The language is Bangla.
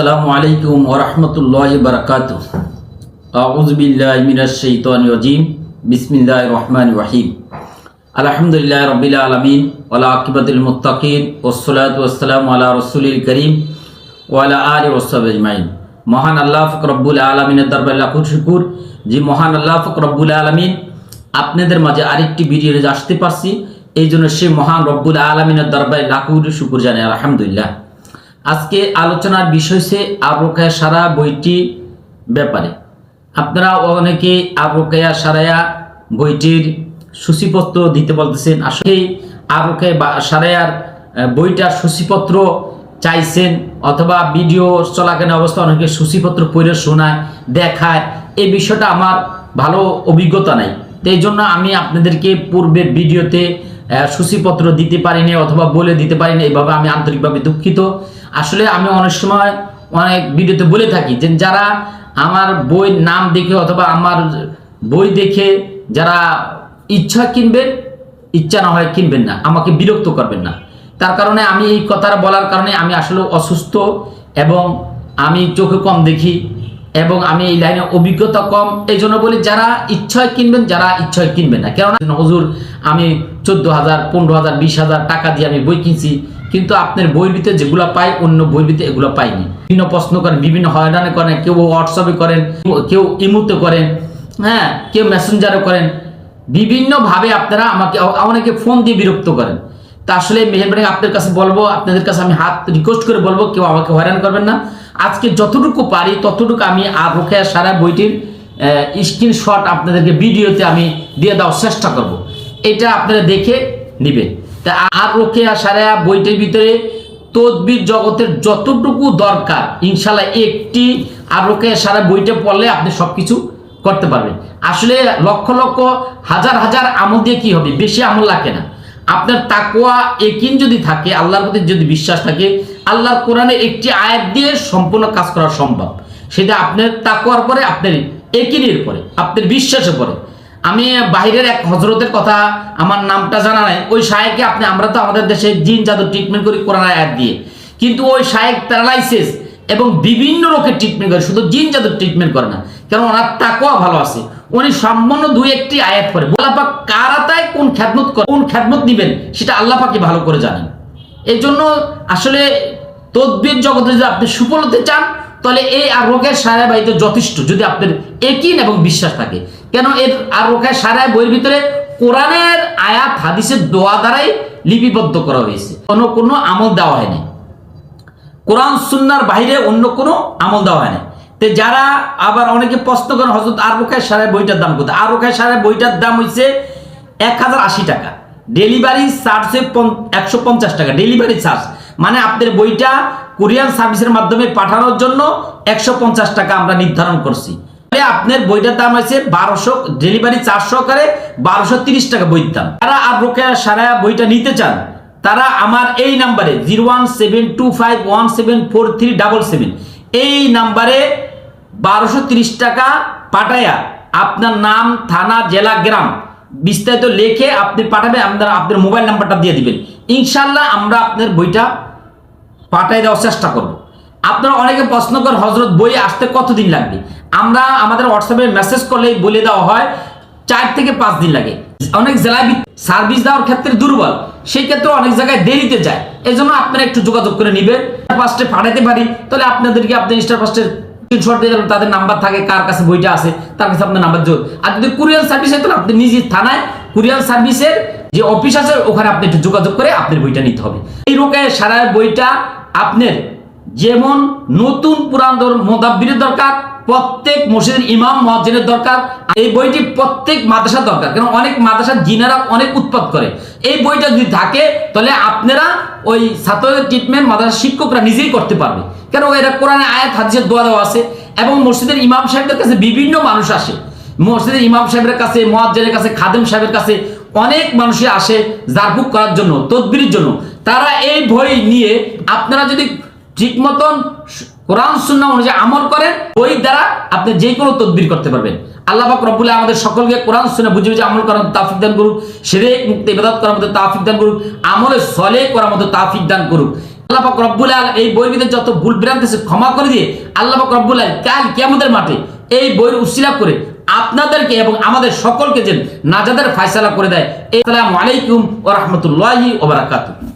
আসসালামু আলাইকুম ওরহমতুল্লাহ বারকাত আউজবিল্লাহ মিনাশাইতান রাজিম। বিসমিল্লাহ রহমান রহিম। আলহামদুলিল্লাহ রবিল আলমিন ওলা আকিবাতুল মুত্তাকিন ওসলাত ওসালাম আলা রসুলিল করিম ওয়ালা আল ওসব মহান আল্লাহ ফকরব্বুল আলমিনের দরবার লাখুর শুকুর। যে মহান আল্লাহ ফকরব্বুল আলমিন, আপনাদের মাঝে আরেকটি ভিডিও আসতে পারছি। এই জন্য সে মহান রব্বুল আলমিনের দরবারে লাখুর শুকুর জানে আলহামদুলিল্লাহ। আজকে আলোচনার বিষয় হচ্ছে আবরকায়া সারা বইটি ব্যাপারে। আপনারা অনেকে আবরকায়া সারায়া বইটির সূচিপত্র দিতে বলতেছেন। আসলে আবরকায়া সারায়ার আহ, বইটার সূচিপত্র চাইছেন অথবা ভিডিও চলাকালীন অবস্থা অনেকে সূচিপত্র পড়ে শোনায় দেখায় এই বিষয়টা আমার ভালো অভিজ্ঞতা নাই। তো জন্য আমি আপনাদেরকে পূর্বের ভিডিওতে সূচিপত্র দিতে পারিনি অথবা বলে দিতে পারিনি। এইভাবে আমি আন্তরিকভাবে দুঃখিত। আসলে আমি অনেক সময় অনেক ভিডিওতে বলে থাকি যে যারা আমার বই নাম দেখে অথবা আমার বই দেখে যারা ইচ্ছা কিনবেন, ইচ্ছা না হয় কিনবেন না, আমাকে বিরক্ত করবেন না। তার কারণে আমি এই কথাটা বলার কারণে আমি আসলে অসুস্থ এবং আমি চোখে কম দেখি এবং আমি এই লাইনে অভিজ্ঞতা কম। এই জন্য বলি যারা ইচ্ছায় কিনবেন, যারা ইচ্ছায় কিনবেন না। কেননা হুজুর, আমি চোদ্দ হাজার, পনেরো হাজার, বিশ হাজার টাকা দিয়ে আমি বই কিনছি। কিন্তু আপনার বইয়ের যেগুলো পাই, অন্য বইয়ের এগুলো পাইনি। বিভিন্ন প্রশ্ন করেন, বিভিন্ন হয়রানি করেন, কেউ হোয়াটসঅ্যাপে করেন, কেউ ইমুতে করেন হ্যাঁ কেউ মেসেঞ্জারে করেন। বিভিন্নভাবে আপনারা আমাকে, অনেকে ফোন দিয়ে বিরক্ত করেন। তা আসলে মেহরবানি আপনার কাছে বলব, আপনাদের কাছে আমি হাত রিকোয়েস্ট করে বলব, কেউ আমাকে হয়রান করবেন না। আজকে যতটুকু পারি, ততটুকু আমি আর সারা বইটির স্ক্রিনশট আপনাদেরকে ভিডিওতে আমি দিয়ে দেওয়ার চেষ্টা করব। এটা আপনারা দেখে নেবেন। তা আর রোকেয়া সারা বইটির ভিতরে তদবির জগতের যতটুকু দরকার, ইনশাল্লাহ একটি আর রোকেয়া সারা বইটা পড়লে আপনি সব কিছু করতে পারবেন। আসলে লক্ষ লক্ষ, হাজার হাজার আমল দিয়ে কী হবে? বেশি আমল লাগে না। আপনার তাকোয়া একিন যদি থাকে, আল্লাহর প্রতি যদি বিশ্বাস থাকে, আল্লাহর কোরআনে একটি আয়াত দিয়ে সম্পূর্ণ কাজ করা সম্ভব। সেটা আপনার তাকোয়ার পরে, আপনার একিনের পরে, আপনার বিশ্বাসের পরে। আমি বাইরের এক হজরতের কথা আমার নামটা জানা নাই। ওই সাহেবকে আপনি, আমরা তো আমাদের দেশে জিন জাদু ট্রিটমেন্ট করি কোরআন আয়াত দিয়ে। কিন্তু ওই সাহেব প্যারালাইসিস এবং বিভিন্ন রোগের ট্রিটমেন্ট করে, শুধু জিন জাদুর ট্রিটমেন্ট করে না। কারণ ওনার তাকোয়া ভালো আছে। উনি সম্পূর্ণ দুই একটি আয়াত করে আল্লাপাক কার আতায় কোন খ্যাতমত করে, কোন খ্যাতমত নিবেন, সেটা আল্লাপাকে ভালো করে জানেন। এই জন্য আসলে তদ্বির জগতে যদি আপনি সুফল হতে চান, তাহলে এই আর রোগের সারায় বাড়িতে যথেষ্ট, যদি আপনার একিন এবং বিশ্বাস থাকে। কেন এর আর রোগের সারায় বইয়ের ভিতরে কোরআনের আয়াত, হাদিসের দোয়া দ্বারাই লিপিবদ্ধ করা হয়েছে। কোনো কোনো আমল দেওয়া হয়নি। কোরআন, সুন্নার বাইরে অন্য কোনো আমল দেওয়া হয়নি। তো যারা আবার অনেকে প্রশ্ন করেন হজরত আর রোখায় সারায় বইটার দাম কত আর রোখায় সারায় বইটার দাম হচ্ছে এক হাজার আশি টাকা। ডেলিভারি চার্জ একশো পঞ্চাশ টাকা, ডেলিভারি চার্জ। মানে আপনার বইটা কোরিয়ান সার্ভিসের মাধ্যমে পাঠানোর জন্য একশো পঞ্চাশ টাকা আমরা নির্ধারণ করছি। তাহলে আপনার বইটার দাম আছে বারোশো ডেলিভারি চার্জ সহকারে বারোশো তিরিশ টাকা বইয়ের দাম। তারা আর রোকেয়া সারা বইটা নিতে চান, তারা আমার এই নাম্বারে zero one seven two five one seven four three double seven, এই নাম্বারে বারোশো তিরিশ টাকা পাঠায়া আপনার নাম, থানা, জেলা, গ্রাম বিস্তারিত লেখে আপনি পাঠাবেন, আপনার আপনার মোবাইল নাম্বারটা দিয়ে দিবেন। ইনশাল্লাহ আমরা আপনার বইটা পাঠাই দেওয়ার চেষ্টা করব। আপনারা অনেকে প্রশ্ন করেন হজরত বই আসতে কতদিন লাগবে? আমরা আমাদের হোয়াটসঅ্যাপে মেসেজ করলেই বলে দেওয়া হয় চার থেকে পাঁচ দিন লাগে। অনেক জেলায় সার্ভিস দেওয়ার ক্ষেত্রে দুর্বল সেই ক্ষেত্রে অনেক জায়গায় দেরিতে যায়। এই জন্য আপনারা একটু যোগাযোগ করে নেবেন। ফার্স্টে পাঠাতে পারি তাহলে আপনাদেরকে আপনি স্টার ফার্স্টের স্ক্রিনশট দিয়ে দেবেন, তাদের নাম্বার থাকে কার কাছে বইটা আছে তার কাছে আপনার নাম্বার যোগ। আর যদি কুরিয়ার সার্ভিস হয় তাহলে আপনি নিজের থানায় কুরিয়ার সার্ভিসের যে অফিস আছে ওখানে আপনি একটু যোগাযোগ করে আপনার বইটা নিতে হবে। এই রোগে সারা বইটা আপনার যেমন নতুন পুরান মোদাব্বিরের দরকার, প্রত্যেক মসজিদের ইমাম মহাজিনের দরকার, এই বইটি প্রত্যেক মাদ্রাসার দরকার। কারণ অনেক মাদ্রাসার জিনারা অনেক উৎপাদ করে। এই বইটা যদি থাকে, তাহলে আপনারা ওই ছাত্রদের ট্রিটমেন্ট মাদ্রাসার শিক্ষকরা নিজেই করতে পারবে। কেন এরা কোরআনে আয়াত, হাদিসের দোয়া দেওয়া আছে এবং মসজিদের ইমাম সাহেবদের কাছে বিভিন্ন মানুষ আসে। মসজিদের ইমাম সাহেবের কাছে মহাজ্জেনের কাছে, খাদেম সাহেবের কাছে অনেক মানুষই আসে জারফুক করার জন্য তদবির জন্য। তারা এই বই নিয়ে আপনারা যদি ঠিক মতন কোরআন সুন্না অনুযায়ী আমল করেন, ওই দ্বারা আপনি যে কোনো তদবির করতে পারবেন। আল্লাহ পাক আমাদের সকলকে কোরআন সুন্না বুঝে বুঝে আমল করার তাফিক দান করুক সেরে মুক্তি ইবাদত করার মতো তাফিক দান করুক, আমলে সলে করার মতো তাফিক দান করুক। আল্লাহ পাক রব্বুল আল এই বইয়ের ভিতরে যত ভুল ভ্রান্তি আছে ক্ষমা করে দিয়ে আল্লাহ পাক রব্বুল আল কাল কিয়ামতের মাঠে এই বইয়ের উশিলা করে আপনাদেরকে এবং আমাদের সকলকে যেন নাজাদের ফায়সালা করে দেয়। আসসালামু আলাইকুম ওয়া রাহমাতুল্লাহি ওয়া বারাকাতুহু।